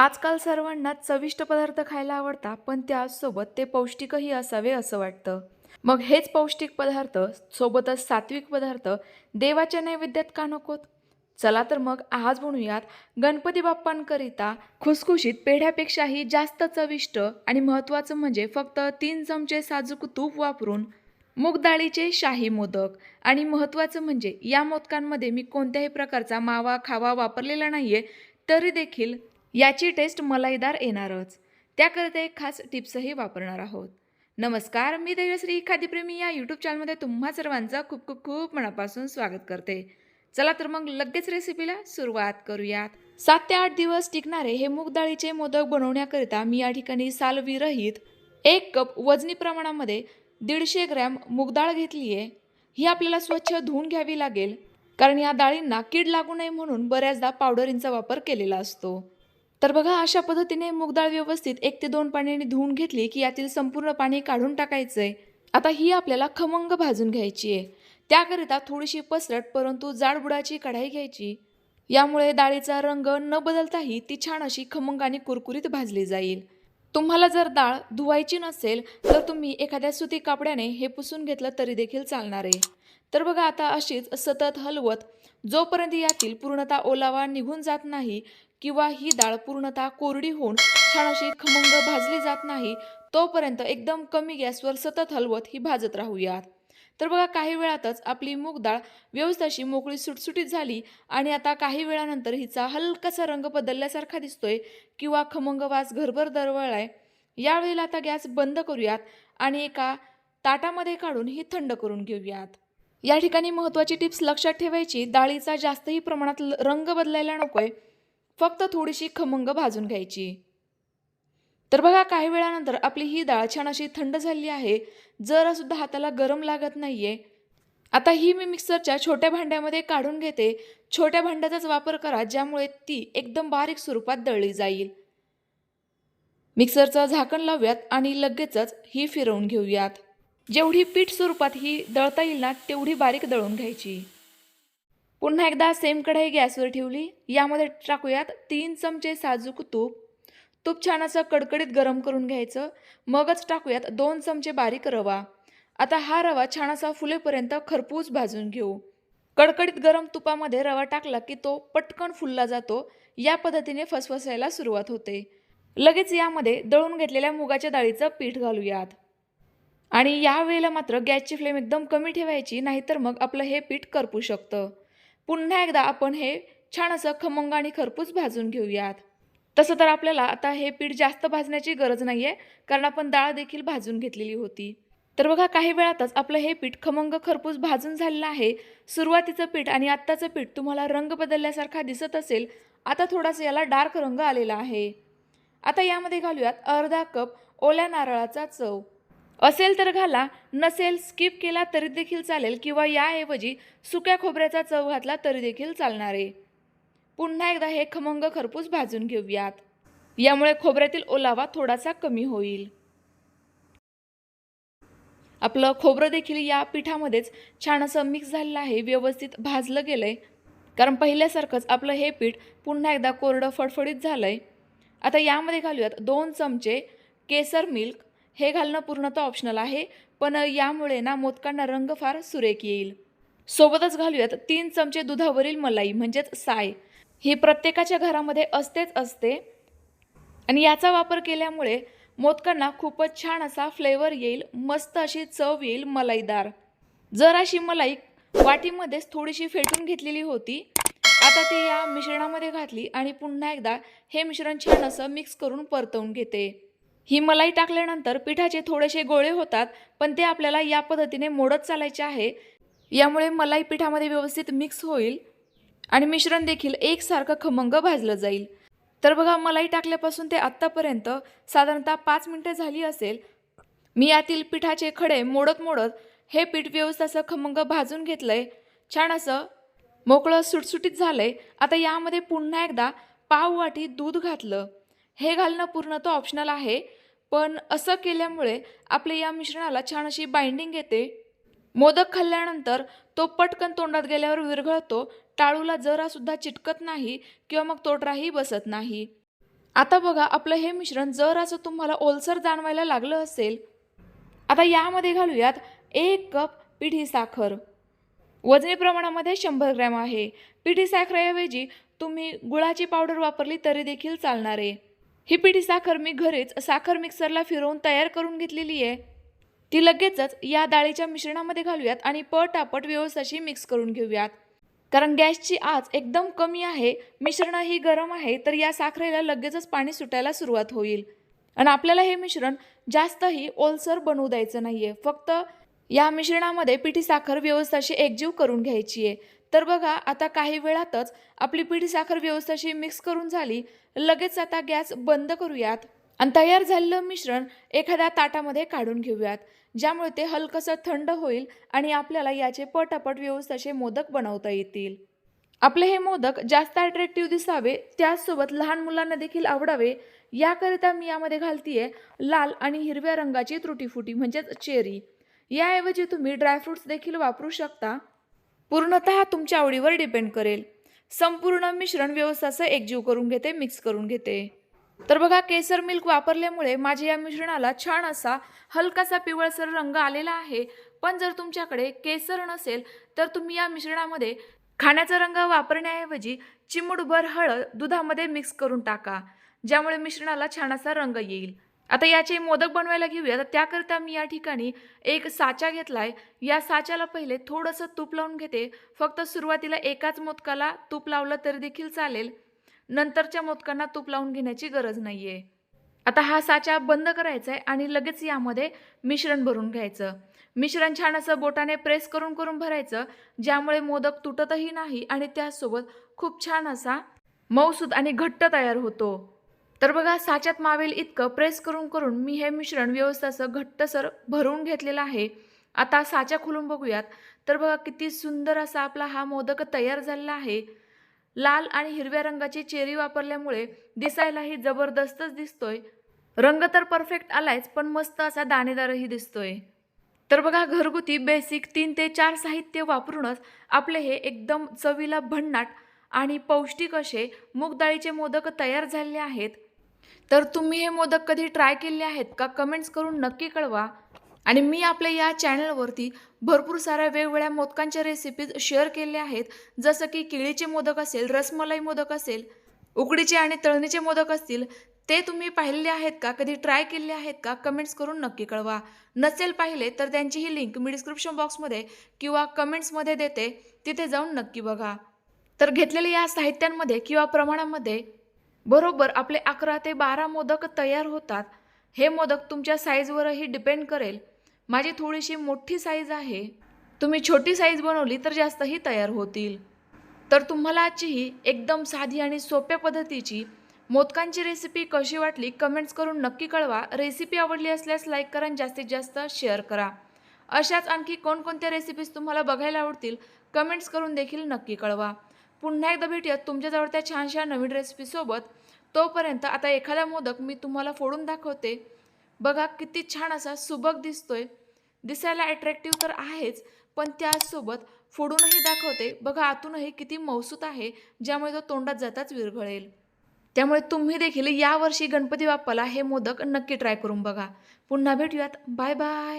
आजकाल सर्वांना चविष्ट पदार्थ खायला आवडतात पण त्यासोबत ते पौष्टिकही असावे असं वाटतं. मग हेच पौष्टिक पदार्थ सोबतच सात्विक पदार्थ देवाच्या नैवेद्यात का नकोत? चला तर मग आज म्हणूयात गणपती बाप्पांकरिता खुसखुशीत पेढ्यापेक्षाही जास्त चविष्ट आणि महत्त्वाचं म्हणजे फक्त तीन चमचे साजूक तूप वापरून मूगडाळीचे शाही मोदक. आणि महत्त्वाचं म्हणजे या मोदकांमध्ये मी कोणत्याही प्रकारचा मावा खावा वापरलेला नाही आहे तरी देखील याची टेस्ट मलाईदार येणारच. त्याकरिता एक खास टिप्सही वापरणार आहोत. नमस्कार मी तेजश्री खाद्यप्रेमी या यूट्यूब चॅनलमध्ये तुम्हा सर्वांचं खूप खूप खूप मनापासून स्वागत करते. चला तर मग लगेच रेसिपीला सुरुवात करूयात. सात ते आठ दिवस टिकणारे हे मूग डाळीचे मोदक बनवण्याकरिता मी या ठिकाणी सालविरहित एक कप वजनी प्रमाणामध्ये दीडशे ग्रॅम मूगडाळ घेतली आहे ही आपल्याला स्वच्छ धुवून घ्यावी लागेल कारण या डाळींना कीड लागू नये म्हणून बऱ्याचदा पावडरींचा वापर केलेला असतो. तर बघा अशा पद्धतीने मूगडाळ व्यवस्थित एक ते दोन पाण्याने धुवून घेतली की यातील संपूर्ण पाणी काढून टाकायचं आहे आता ही आपल्याला खमंग भाजून घ्यायची आहे. त्याकरिता थोडीशी पसरट परंतु जाडबुडाची कढाई घ्यायची. यामुळे डाळीचा रंग न बदलताही ती छान अशी खमंग आणि कुरकुरीत भाजली जाईल. तुम्हाला जर डाळ धुवायची नसेल तर तुम्ही एखाद्या सुती कापड्याने हे पुसून घेतलं तरी देखील चालणार आहे. तर बघा आता अशीच सतत हलवत जोपर्यंत यातील पूर्णतः ओलावा निघून जात नाही किंवा ही डाळ पूर्णतः कोरडी होऊन छान अशी खमंग भाजली जात नाही तोपर्यंत एकदम कमी गॅसवर सतत हलवत ही भाजत राहूयात. तर बघा काही वेळातच आपली मूग डाळ व्यवस्थित अशी मोकळी सुटसुटीत झाली आणि आता काही वेळानंतर हिचा हलकासा रंग बदलल्यासारखा दिसतोय किंवा खमंग वास घरभर दरवळलाय. यावेळेला आता गॅस बंद करूयात आणि एका ताटामध्ये काढून ही थंड करून घेऊयात. या ठिकाणी महत्त्वाची टिप्स लक्षात ठेवायची डाळीचा जास्तही प्रमाणात ल- रंग बदलायला नकोय. फक्त थोडीशी खमंग भाजून घ्यायची. तर बघा काही वेळानंतर आपली ही डाळ छान अशी थंड झाली आहे. जरासुद्धा हाताला गरम लागत नाही आहे आता ही मी मिक्सरच्या छोट्या भांड्यामध्ये काढून घेते. छोट्या भांड्याचाच वापर करा ज्यामुळे ती एकदम बारीक स्वरूपात दळली जाईल. मिक्सरचं झाकण लावूयात आणि लगेचच ही फिरवून घेऊयात. जेवढी पीठ स्वरूपात ही दळता येईल ना तेवढी बारीक दळून घ्यायची. पुन्हा एकदा सेम कढई गॅसवर ठेवली. यामध्ये टाकूयात तीन चमचे साजूक तूप. तूप छान असं कडकडीत गरम करून घ्यायचं. मगच टाकूयात दोन चमचे बारीक रवा. आता हा रवा छान असा फुलेपर्यंत खरपूस भाजून घेऊ. कडकडीत गरम तुपामध्ये रवा टाकला की तो पटकन फुलला जातो. या पद्धतीने फसफसायला सुरुवात होते. लगेच यामध्ये दळून घेतलेल्या मुगाच्या डाळीचं पीठ घालूयात. आणि या वेळेला मात्र गॅसची फ्लेम एकदम कमी ठेवायची नाहीतर मग आपलं हे पीठ करपू शकतं. पुन्हा एकदा आपण हे छान असं खमंग आणि खरपूस भाजून घेऊयात. तसं तर आपल्याला आता हे पीठ जास्त भाजण्याची गरज नाही आहे कारण आपण डाळ देखील भाजून घेतलेली होती. तर बघा काही वेळातच आपलं हे पीठ खमंग खरपूस भाजून झालेलं आहे. सुरुवातीचं पीठ आणि आत्ताचं पीठ तुम्हाला रंग बदलल्यासारखा दिसत असेल. आता थोडासा याला डार्क रंग आलेला आहे. आता यामध्ये घालूयात अर्धा कप ओल्या नारळाचा चव. असेल तर घाला नसेल स्किप केला तरी देखील चालेल किंवा याऐवजी सुक्या खोबऱ्याचा चव घातला तरी देखील चालणार. आहे पुन्हा एकदा हे खमंग खरपूस भाजून घेऊयात. यामुळे खोबऱ्यातील ओलावा थोडासा कमी होईल. आपलं खोबरं देखील या पिठामध्येच छान असं मिक्स झालेलं आहे व्यवस्थित भाजलं गेलं आहे कारण पहिल्यासारखंच आपलं हे पीठ पुन्हा एकदा कोरडं फडफडीत झालं आहे आता यामध्ये घालूयात दोन चमचे केसर मिल्क हे घालणं पूर्णतः ऑप्शनल आहे पण यामुळे ना मोदकांना रंग फार सुरेख येईल. सोबतच घालूयात तीन चमचे दुधावरील मलाई म्हणजेच साय. ही प्रत्येकाच्या घरामध्ये असतेच असते. आणि याचा वापर केल्यामुळे मोदकांना खूपच छान असा फ्लेवर येईल मस्त अशी चव येईल मलाईदार. जर अशी मलाई वाटीमध्येच थोडीशी फेटून घेतलेली होती आता ती या मिश्रणामध्ये घातली आणि पुन्हा एकदा हे मिश्रण छान असं मिक्स करून परतवून घेते. ही मलाई टाकल्यानंतर पिठाचे थोडेसे गोळे होतात पण ते आपल्याला या पद्धतीने मोडत चालायचे आहे. यामुळे मलाई पिठामध्ये व्यवस्थित मिक्स होईल आणि मिश्रण देखील एकसारखं खमंग भाजलं जाईल. तर बघा मलाई टाकल्यापासून ते आत्तापर्यंत साधारणतः पाच मिनटं झाली असेल. मी यातील पिठाचे खडे मोडत मोडत हे पीठ व्यवस्थित असं खमंग भाजून घेतलंय. छान असं मोकळं सुटसुटीत झालंय. आता यामध्ये पुन्हा एकदा पाव वाटी दूध घातलं. हे घालणं पूर्ण तो ऑप्शनल आहे पण असं केल्यामुळे आपल्या या मिश्रणाला छान अशी बाइंडिंग येते. मोदक खाल्ल्यानंतर तो पटकन तोंडात गेल्यावर विरघळतो टाळूला जरासुद्धा चिटकत नाही किंवा मग तोटराही बसत नाही. आता बघा आपलं हे मिश्रण जर असं तुम्हाला ओलसर जाणवायला लागलं असेल आता यामध्ये घालूयात एक कप पिठी साखर. वजनी प्रमाणामध्ये शंभर ग्रॅम आहे. पिठी साखरेऐवजी तुम्ही गुळाची पावडर वापरली तरी देखील चालणार आहे. ही पिठी साखर मी घरीच साखर मिक्सरला फिरवून तयार करून घेतलेली आहे. ती लगेचच या डाळीच्या मिश्रणामध्ये घालूयात आणि पटापट व्यवस्थाशी मिक्स करून घेऊयात. कारण गॅसची आच एकदम कमी आहे मिश्रणही गरम आहे तर या साखरेला लगेचच पाणी सुटायला सुरुवात होईल. आणि आपल्याला हे मिश्रण जास्तही ओलसर बनवू द्यायचं नाही आहे फक्त या मिश्रणामध्ये पिठी साखर व्यवस्थाशी एकजीव करून घ्यायची आहे. तर बघा आता काही वेळातच आपली पिठी साखर व्यवस्थाशी मिक्स करून झाली. लगेच आता गॅस बंद करूयात. आणि तयार झालेलं मिश्रण एखाद्या ताटामध्ये काढून घेऊयात. ज्यामुळे ते हलकंसं थंड होईल आणि आपल्याला याचे पटापट व्यवस्थाचे मोदक बनवता येतील. आपले हे मोदक जास्त अट्रॅक्टिव्ह दिसावे त्याचसोबत लहान मुलांना देखील आवडावे याकरिता मी यामध्ये घालतीये लाल आणि हिरव्या रंगाची त्रुटीफुटी म्हणजेच चेरी. याऐवजी तुम्ही ड्रायफ्रुट्स देखील वापरू शकता. पूर्णतः तुमच्या आवडीवर डिपेंड करेल. संपूर्ण मिश्रण व्यवस्थाचं एकजीव करून घेते मिक्स करून घेते. तर बघा केसर मिल्क वापरल्यामुळे माझ्या या मिश्रणाला छान असा हलकासा पिवळसर रंग आलेला आहे. पण जर तुमच्याकडे केसर नसेल तर तुम्ही या मिश्रणामध्ये खाण्याचा रंग वापरण्याऐवजी चिमूटभर हळद दुधामध्ये मिक्स करून टाका ज्यामुळे मिश्रणाला छान असा रंग येईल. आता याचे मोदक बनवायला घेऊया. तर त्याकरिता मी या ठिकाणी एक साचा घेतलाय. या साच्याला पहिले थोडंसं तूप लावून घेते. फक्त सुरुवातीला एकाच मोदकाला तूप लावलं तरी देखील चालेल. नंतरच्या मोदकांना तूप लावून घेण्याची गरज नाही आहे आता हा साचा बंद करायचा आहे आणि लगेच यामध्ये मिश्रण भरून घ्यायचं. मिश्रण छान असं बोटाने प्रेस करून करून भरायचं. ज्यामुळे मोदक तुटतही नाही आणि त्याचसोबत खूप छान असा मऊसूद आणि घट्ट तयार होतो. तर बघा साच्यात मावेल इतकं प्रेस करून करून मी हे मिश्रण व्यवस्थाचं घट्टसर भरून घेतलेलं आहे. आता साच्या खोलून बघूयात. तर बघा किती सुंदर असा आपला हा मोदक तयार झालेला आहे. लाल आणि हिरव्या रंगाची चेरी वापरल्यामुळे दिसायलाही जबरदस्तच दिसतोय. रंग तर परफेक्ट आलायच पण मस्त असा दाणेदारही दिसतोय. तर बघा घरगुती बेसिक तीन ते चार साहित्य वापरूनच आपले हे एकदम चवीला भन्नाट आणि पौष्टिक असे मूग डाळीचे मोदक तयार झालेले आहेत. तर तुम्ही हे मोदक कधी ट्राय केले आहेत का? कमेंट्स करून नक्की कळवा. आणि मी आपल्या या चॅनलवरती भरपूर साऱ्या वेगवेगळ्या मोदकांच्या रेसिपीज शेअर केल्या आहेत. जसं की केळीचे मोदक असेल रसमलाई मोदक असेल उकडीचे आणि तळणीचे मोदक असतील ते तुम्ही पाहिलेले आहेत का? कधी ट्राय केले आहेत का? कमेंट्स करून नक्की कळवा. नसेल पाहिले तर त्यांचीही लिंक मी डिस्क्रिप्शन बॉक्समध्ये किंवा कमेंट्समध्ये देते. तिथे जाऊन नक्की बघा. तर घेतलेल्या या साहित्यांमध्ये किंवा प्रमाणामध्ये बरोबर आपले अकरा ते बारा मोदक तयार होतात. हे मोदक तुमच्या साईजवरही डिपेंड करेल. माझी थोडीशी मोठी साईज आहे. तुम्ही छोटी साईज बनवली तर जास्तही तयार होतील. तर तुम्हाला आजची ही एकदम साधी आणि सोप्या पद्धतीची मोदकांची रेसिपी कशी वाटली कमेंट्स करून नक्की कळवा. रेसिपी आवडली असल्यास लाईक करा आणि जास्तीत जास्त शेअर करा. अशाच आणखी कोणकोणत्या रेसिपीज तुम्हाला बघायला आवडतील कमेंट्स करून देखील नक्की कळवा. पुन्हा एकदा भेटूयात तुमच्याजवळ त्या छानशा नवीन रेसिपीसोबत तोपर्यंत आता एखादा मोदक मी तुम्हाला फोडून दाखवते. बघा किती छान असा सुबक दिसतोय. दिसायला अट्रॅक्टिव्ह तर आहेच पण त्याचसोबत फोडूनही दाखवते. बघा आतूनही किती मौसूत आहे ज्यामुळे तो तोंडात जाताच विरघळेल. त्यामुळे तुम्ही देखील यावर्षी गणपती बाप्पाला हे मोदक नक्की ट्राय करून बघा. पुन्हा भेटूयात. Bye bye